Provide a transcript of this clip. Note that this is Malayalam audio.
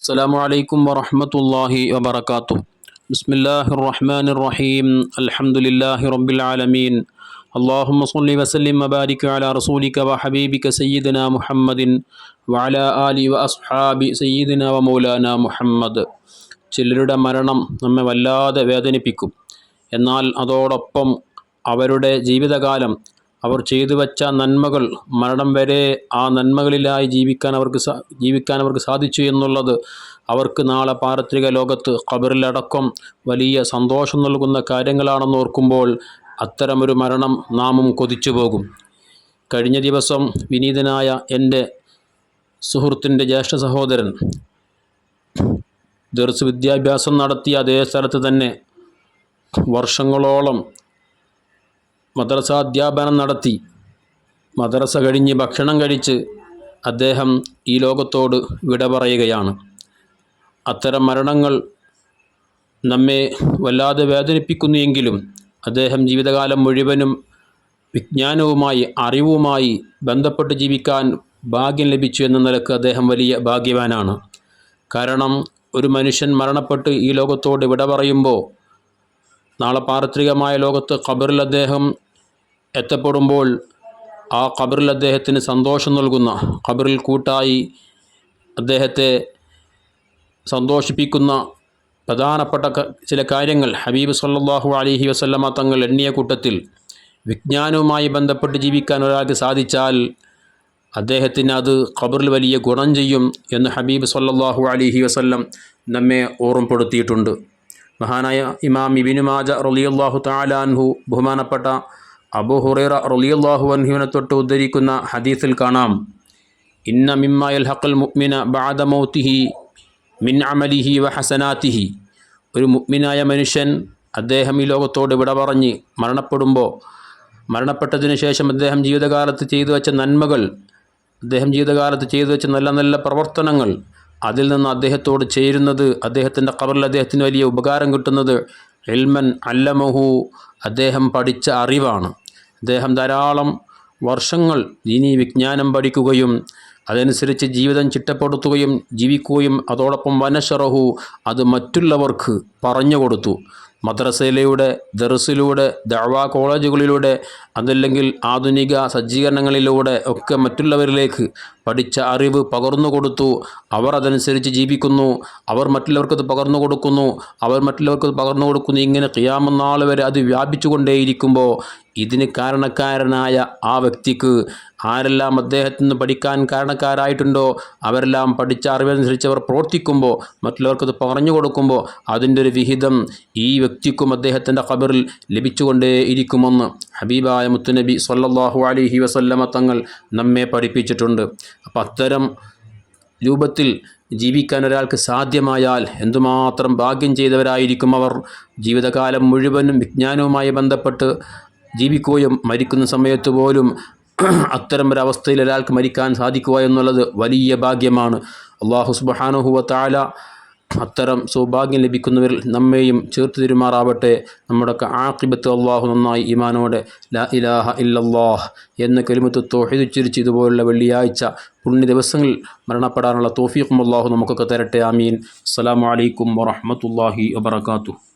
السلام عليكم ورحمة الله وبركاته بسم الله الرحمن الرحيم الحمد لله رب العالمين اللهم صل وسلم وبارك على رسولك وحبيبك سيدنا محمد وعلى آله وأصحاب سيدنا ومولانا മുഹമ്മദ് ചിലരുടെ മരണം നമ്മെ വല്ലാതെ വേദനിപ്പിക്കും എന്നാൽ അതോടൊപ്പം അവരുടെ ജീവിതകാലം അവർ ചെയ്തു വച്ച നന്മകൾ മരണം വരെ ആ നന്മകളിലായി ജീവിക്കാൻ അവർക്ക് ജീവിക്കാൻ അവർക്ക് സാധിച്ചു എന്നുള്ളത് അവർക്ക് നാളെ പാരത്രിക ലോകത്ത് ഖബറിലടക്കം വലിയ സന്തോഷം നൽകുന്ന കാര്യങ്ങളാണെന്ന് ഓർക്കുമ്പോൾ അത്തരമൊരു മരണം നാമും കൊതിച്ചു പോകും. കഴിഞ്ഞ ദിവസം വിനീതനായ എന്റെ സുഹൃത്തിന്റെ ജ്യേഷ്ഠ സഹോദരൻ ദർസ് വിദ്യാഭ്യാസം നടത്തിയ അതേ സ്ഥലത്ത് തന്നെ വർഷങ്ങളോളം മദ്രസ അധ്യാപനം നടത്തി. മദ്രസ കഴിഞ്ഞ് ഭക്ഷണം കഴിച്ച് അദ്ദേഹം ഈ ലോകത്തോട് വിട പറയുകയാണ്. അത്തരം മരണങ്ങൾ നമ്മെ വല്ലാതെ വേദനിപ്പിക്കുന്നു എങ്കിലും അദ്ദേഹം ജീവിതകാലം മുഴുവനും വിജ്ഞാനവുമായി അറിവുമായി ബന്ധപ്പെട്ട് ജീവിക്കാൻ ഭാഗ്യം ലഭിച്ചു എന്ന നിലയ്ക്ക് അദ്ദേഹം വലിയ ഭാഗ്യവാനാണ്. കാരണം ഒരു മനുഷ്യൻ മരണപ്പെട്ട് ഈ ലോകത്തോട് വിട പറയുമ്പോൾ നാളെ പാരത്രികമായ ലോകത്ത് ഖബറിൽ അദ്ദേഹം എത്തപ്പെടുമ്പോൾ ആ ഖബറിൽ അദ്ദേഹത്തിന് സന്തോഷം നൽകുന്ന ഖബറിൽ കൂട്ടായി അദ്ദേഹത്തെ സന്തോഷിപ്പിക്കുന്ന പ്രധാനപ്പെട്ട ചില കാര്യങ്ങൾ ഹബീബ് സല്ലാഹു അലഹി വസല്ലമ തങ്ങൾ എണ്ണിയ കൂട്ടത്തിൽ വിജ്ഞാനവുമായി ബന്ധപ്പെട്ട് ജീവിക്കാൻ ഒരാൾക്ക് സാധിച്ചാൽ അദ്ദേഹത്തിന് അത് ഖബറിൽ വലിയ ഗുണം ചെയ്യും എന്ന് ഹബീബ് സല്ലാഹു അലഹി വസല്ലം നമ്മെ ഓർമ്മപ്പെടുത്തിയിട്ടുണ്ട്. മഹാനായ ഇമാം ഇബിനുമാജ റലിയല്ലാഹു താലാൻഹു ബഹുമാനപ്പെട്ട അബു ഹുറൈറ റലിയല്ലാഹു അൻഹുവിനെ തൊട്ട് ഉദ്ധരിക്കുന്ന ഹദീസിൽ കാണാം. ഇന്ന മിമ്മയൽ ഹക്കൽ മുഅ്മിന ബഅദ മൗത്തിഹി മിൻ അമലിഹി വ ഹസനാത്തിഹി. ഒരു മുഅ്മിനായ മനുഷ്യൻ അദ്ദേഹം ഈ ലോകത്തോട് വിട പറഞ്ഞ് മരണപ്പെടുമ്പോൾ മരണപ്പെട്ടതിന് ശേഷം അദ്ദേഹം ജീവിതകാലത്ത് ചെയ്തു വെച്ച നന്മകൾ അദ്ദേഹം ജീവിതകാലത്ത് ചെയ്തു വെച്ച നല്ല നല്ല പ്രവർത്തനങ്ങൾ അതിൽ നിന്ന് അദ്ദേഹത്തോട് ചേരുന്നത് അദ്ദേഹത്തിന്റെ കബറിൽ അദ്ദേഹത്തിന് വലിയ ഉപകാരം കിട്ടുന്നത് എൽമൻ അല്ലമഹു അദ്ദേഹം പഠിച്ച അറിവാണ്. അദ്ദേഹം ധാരാളം വർഷങ്ങൾ ഇനി വിജ്ഞാനം പഠിക്കുകയും അതനുസരിച്ച് ജീവിതം ചിട്ടപ്പെടുത്തുകയും ജീവിക്കുകയും അതോടൊപ്പം വനശറഹു അത് മറ്റുള്ളവർക്ക് പറഞ്ഞു കൊടുത്തു. മദ്രസയിലൂടെ ദർസിലൂടെ ദഴവ കോളേജുകളിലൂടെ അതല്ലെങ്കിൽ ആധുനിക സജ്ജീകരണങ്ങളിലൂടെ ഒക്കെ മറ്റുള്ളവരിലേക്ക് പഠിച്ച അറിവ് പകർന്നു കൊടുത്തു. അവർ അതനുസരിച്ച് ജീവിക്കുന്നു. അവർ മറ്റുള്ളവർക്കത് പകർന്നു കൊടുക്കുന്നു. അവർ മറ്റുള്ളവർക്കത് പകർന്നു കൊടുക്കുന്നു. ഇങ്ങനെ ക്യാമനാൾ വരെ അത് വ്യാപിച്ചു കൊണ്ടേയിരിക്കുമ്പോൾ ഇതിന് കാരണക്കാരനായ ആ വ്യക്തിക്ക് ആരെല്ലാം അദ്ദേഹത്തിൽ നിന്ന് പഠിക്കാൻ കാരണക്കാരായിട്ടുണ്ടോ അവരെല്ലാം പഠിച്ച അറിവനുസരിച്ച് അവർ പ്രവർത്തിക്കുമ്പോൾ മറ്റുള്ളവർക്കത് പറഞ്ഞു കൊടുക്കുമ്പോൾ അതിന്റെ ഒരു വിഹിതം ഈ വ്യക്തിക്കും അദ്ദേഹത്തിന്റെ ഖബറിൽ ലഭിച്ചുകൊണ്ടേ ഇരിക്കുമെന്ന് ഹബീബായ മുത്തുനബി സല്ലാഹു അലിഹി വസല്ലമ തങ്ങൾ നമ്മെ പഠിപ്പിച്ചിട്ടുണ്ട്. അപ്പം അത്തരം രൂപത്തിൽ ജീവിക്കാൻ ഒരാൾക്ക് സാധ്യമായാൽ എന്തുമാത്രം ഭാഗ്യം ചെയ്തവരായിരിക്കും അവർ? ജീവിതകാലം മുഴുവനും വിജ്ഞാനവുമായി ബന്ധപ്പെട്ട് ജീവിക്കുകയും മരിക്കുന്ന സമയത്ത് പോലും അത്തരം ഒരവസ്ഥയിൽ ഒരാൾക്ക് മരിക്കാൻ സാധിക്കുക എന്നുള്ളത് വലിയ ഭാഗ്യമാണ്. അള്ളാഹു സുബാനുഹുവ താല അത്തരം സൗഭാഗ്യം ലഭിക്കുന്നവരിൽ നമ്മെയും ചേർത്ത് തിരുമാറാവട്ടെ. നമ്മുടെ ആക്കിബത്ത് അള്ളാഹു നന്നായി ഇമാനോടെ ലാ ഇലാഹ ഇല്ലല്ലാഹ് എന്ന കലിമത്ത് തോഹിതുച്ചരിച്ച് ഇതുപോലുള്ള വെള്ളിയാഴ്ച പുണ്യ ദിവസങ്ങളിൽ മരണപ്പെടാനുള്ള തോഫീഖും അള്ളാഹു നമുക്കൊക്കെ തരട്ടെ. ആമീൻ. അസ്സാം വലൈക്കും വറഹമത്തല്ലാഹി വബർക്കാത്തു